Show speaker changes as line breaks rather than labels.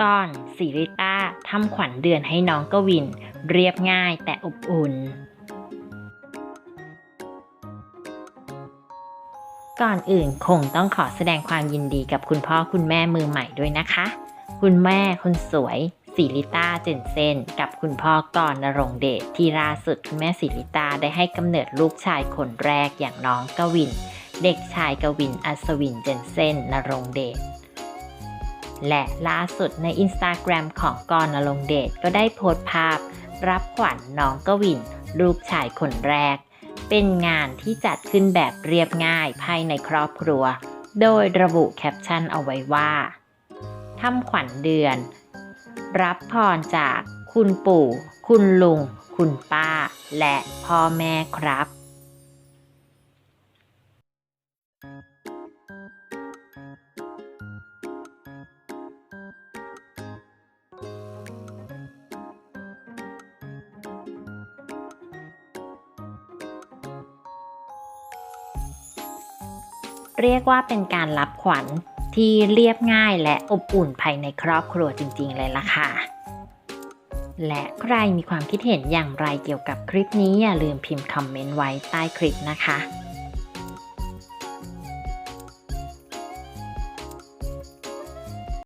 ก่อนสิริต้าทำขวัญเดือนให้น้องกวิน เรียบง่ายแต่อบอุ่น ก่อนอื่นคงต้องขอแสดงความยินดีกับคุณพ่อคุณแม่มือใหม่ด้วยนะคะ คุณแม่คนสวยสิริต้าเจนเซนกับคุณพ่อกรณรงเดชที่ล่าสุดคุณแม่สิริต้าได้ให้กำเนิดลูกชายคนแรกอย่างน้องกวิน เด็กชายกวินอัศวินเจนเซนนรงเดช และล่าสุดในอินสตาแกรมของกรณรงเดชก็ได้โพสต์ภาพ รับขวัญน้องกวิน ลูกชายคนแรก เป็นงานที่จัดขึ้นแบบเรียบง่ายภายในครอบครัว โดยระบุแคปชั่นเอาไว้ว่าทำขวัญเดือน รับพรจากคุณปู่ คุณลุง คุณป้า และพ่อแม่ครับ เรียกว่าเป็นการรับขวัญที่เรียบง่ายและอบอุ่นภายในครอบครัวจริง ๆ เลยล่ะค่ะ และใครมีความคิดเห็นอย่างไรเกี่ยวกับคลิปนี้อย่าลืมพิมพ์คอมเมนต์ไว้ใต้คลิปนะคะ